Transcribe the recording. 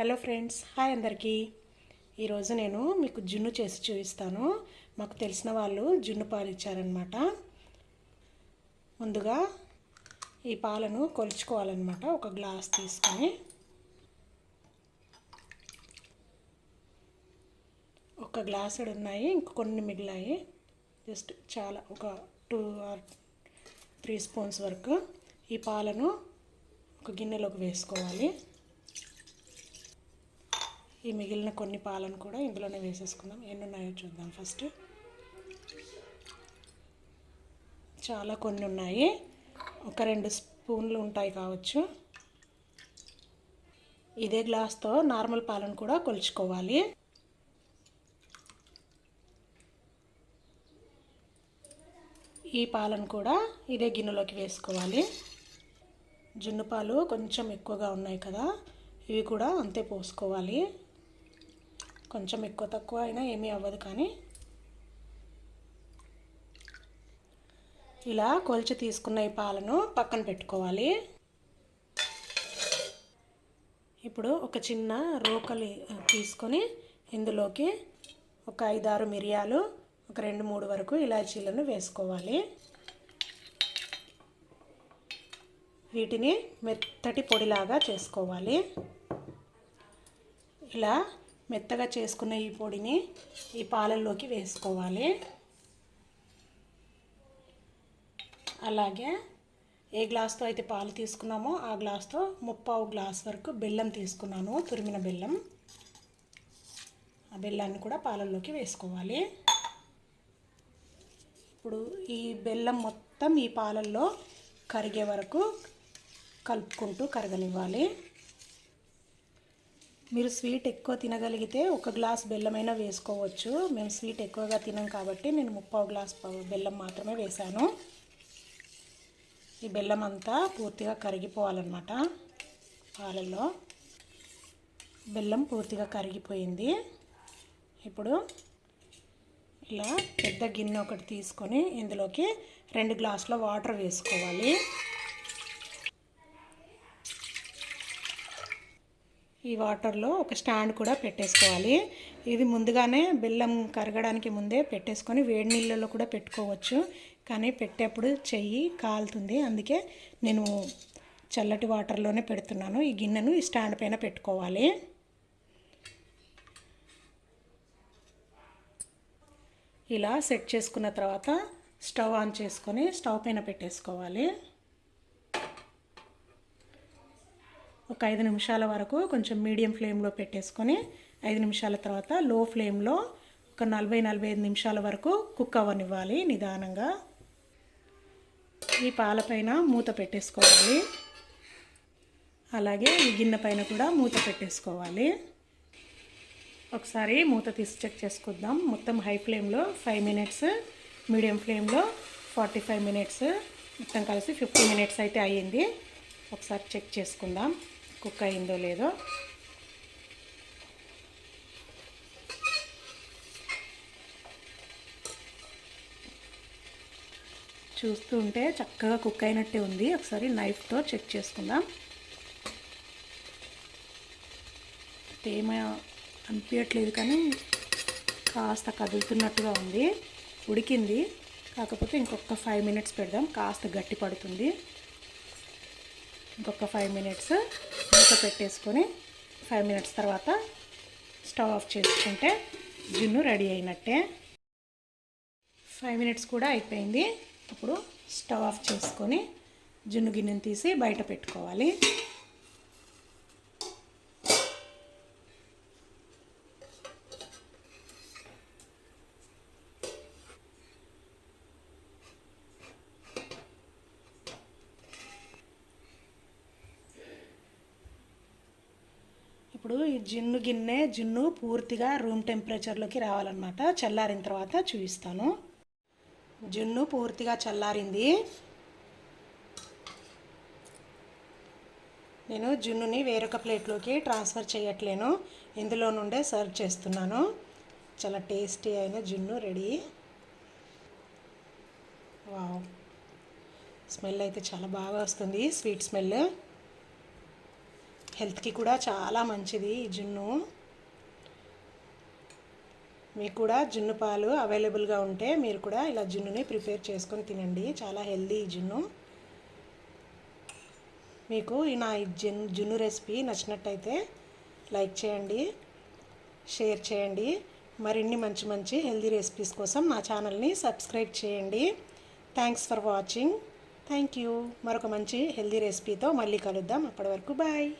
Hello friends hi అందరికీ. ఈరోజు నేను మీకు జున్ను చేసి చూపిస్తాను. మాకు తెలిసిన వాళ్ళు జున్ను పాలు ఇచ్చారనమాట ముందుగా ఈ పాలను కొలుచుకోవాలన్నమాట ఒక గ్లాస్ తీసుకొని. ఒక గ్లాసుడు ఉన్నాయి ఇంక కొన్ని మిగిలాయి. జస్ట్ చాలా ఒక టూ ఆర్ త్రీ స్పూన్స్ వరకు ఈ పాలను ఒక గిన్నెలోకి వేసుకోవాలి. ఈ మిగిలిన కొన్ని పాలను కూడా ఇందులోనే వేసేసుకుందాం. ఎన్ని ఉన్నాయో చూద్దాం ఫస్ట్. చాలా కొన్ని ఉన్నాయి. ఒక రెండు స్పూన్లు ఉంటాయి కావచ్చు. ఇదే గ్లాస్తో నార్మల్ పాలను కూడా కొలుచుకోవాలి. ఈ పాలను కూడా ఇదే గిన్నెలోకి వేసుకోవాలి. జున్ను పాలు కొంచెం ఎక్కువగా ఉన్నాయి కదా ఇవి కూడా అంతే పోసుకోవాలి. కొంచెం ఎక్కువ తక్కువ అయినా ఏమీ అవ్వదు కానీ ఇలా కొలిచి తీసుకున్న ఈ పాలను పక్కన పెట్టుకోవాలి. ఇప్పుడు ఒక చిన్న రోకలి తీసుకొని ఇందులోకి ఒక ఐదారు మిరియాలు ఒక రెండు మూడు వరకు ఇలాచీలను వేసుకోవాలి. వీటిని మెత్తటి పొడిలాగా చేసుకోవాలి. ఇలా మెత్తగా చేసుకున్న ఈ పొడిని ఈ పాలల్లోకి వేసుకోవాలి. అలాగే ఏ గ్లాస్తో అయితే పాలు తీసుకున్నామో ఆ గ్లాస్తో ముప్పావు గ్లాస్ వరకు బెల్లం తీసుకున్నాను తురిమిన బెల్లం. ఆ బెల్లాన్ని కూడా పాలల్లోకి వేసుకోవాలి. ఇప్పుడు ఈ బెల్లం మొత్తం ఈ పాలల్లో కరిగే వరకు కలుపుకుంటూ కరగనివ్వాలి. మీరు స్వీట్ ఎక్కువ తినగలిగితే ఒక గ్లాస్ బెల్లమైనా వేసుకోవచ్చు. మేము స్వీట్ ఎక్కువగా తినం కాబట్టి నేను ముప్పావు గ్లాస్ బెల్లం మాత్రమే వేశాను. ఈ బెల్లం అంతా పూర్తిగా కరిగిపోవాలన్నమాట పాలల్లో. బెల్లం పూర్తిగా కరిగిపోయింది. ఇప్పుడు ఇలా పెద్ద గిన్నె ఒకటి తీసుకొని ఇందులోకి రెండు గ్లాసుల వాటర్ వేసుకోవాలి. ఈ వాటర్లో ఒక స్టాండ్ కూడా పెట్టేసుకోవాలి. ఇది ముందుగానే బెల్లం కరగడానికి ముందే పెట్టేసుకొని వేడి నీళ్ళలో కూడా పెట్టుకోవచ్చు. కానీ పెట్టేప్పుడు చెయ్యి కాలుతుంది. అందుకే నేను చల్లటి వాటర్లోనే పెడుతున్నాను. ఈ గిన్నెను ఈ స్టాండ్ పైన పెట్టుకోవాలి. ఇలా సెట్ చేసుకున్న తర్వాత స్టవ్ ఆన్ చేసుకొని స్టవ్ పైన పెట్టేసుకోవాలి. ఒక ఐదు నిమిషాల వరకు కొంచెం మీడియం ఫ్లేమ్లో పెట్టేసుకొని ఐదు నిమిషాల తర్వాత లో ఫ్లేమ్లో ఒక నలభై నలభై ఐదు నిమిషాల వరకు కుక్ అవ్వనివ్వాలి నిదానంగా. ఈ పాలపైన మూత పెట్టేసుకోవాలి. అలాగే ఈ గిన్నె పైన కూడా మూత పెట్టేసుకోవాలి. ఒకసారి మూత తీసి చెక్ చేసుకుందాం. మొత్తం హై ఫ్లేమ్లో ఫైవ్ మినిట్స్ మీడియం ఫ్లేమ్లో ఫార్టీ ఫైవ్ మినిట్స్ మొత్తం కలిసి ఫిఫ్టీ మినిట్స్ అయితే అయ్యింది. ఒకసారి చెక్ చేసుకుందాం. కుక్ అయిందో లేదో. చూస్తుంటే చక్కగా కుక్ అయినట్టే ఉంది. ఒకసారి నైఫ్తో చెక్ చేసుకుందాం. తేమ అనిపించట్లేదు కానీ కాస్త కదులుతున్నట్టుగా ఉంది. ఉడికింది. కాకపోతే ఇంకొక ఫైవ్ మినిట్స్ పెడదాం. కాస్త గట్టి పడుతుంది. ఇంకొక ఫైవ్ మినిట్స్ మూత పెట్టేసుకొని ఫైవ్ మినిట్స్ తర్వాత స్టవ్ ఆఫ్ చేసుకుంటే జున్ను రెడీ అయినట్టే. ఫైవ్ మినిట్స్ కూడా అయిపోయింది. ఇప్పుడు స్టవ్ ఆఫ్ చేసుకొని జున్ను గిన్నెను తీసి బయట పెట్టుకోవాలి. ఇప్పుడు ఈ జిన్ను గిన్నె జిన్ను పూర్తిగా రూమ్ టెంపరేచర్లోకి రావాలన్నమాట. చల్లారిన తర్వాత చూపిస్తాను. జున్ను పూర్తిగా చల్లారింది. నేను జున్నుని వేరొక ప్లేట్లోకి ట్రాన్స్ఫర్ చేయట్లేను. ఇందులో నుండే సర్వ్ చేస్తున్నాను. చాలా టేస్టీ అయిన జున్ను రెడీ వావ్ స్మెల్ అయితే చాలా బాగా వస్తుంది. స్వీట్ స్మెల్ హెల్త్కి కూడా చాలా మంచిది ఈ జున్ను. మీకు కూడా జున్ను పాలు అవైలబుల్గా ఉంటే మీరు కూడా ఇలా జున్నుని ప్రిపేర్ చేసుకొని తినండి. చాలా హెల్దీ ఈ జున్ను. మీకు నా ఈ జున్ జున్ను రెసిపీ నచ్చినట్టయితే లైక్ చేయండి షేర్ చేయండి. మరిన్ని మంచి మంచి హెల్దీ రెసిపీస్ కోసం నా ఛానల్ని సబ్స్క్రైబ్ చేయండి. Thanks for watching. Thank you. మరొక మంచి హెల్దీ రెసిపీతో మళ్ళీ కలుద్దాం. అప్పటి వరకు బాయ్.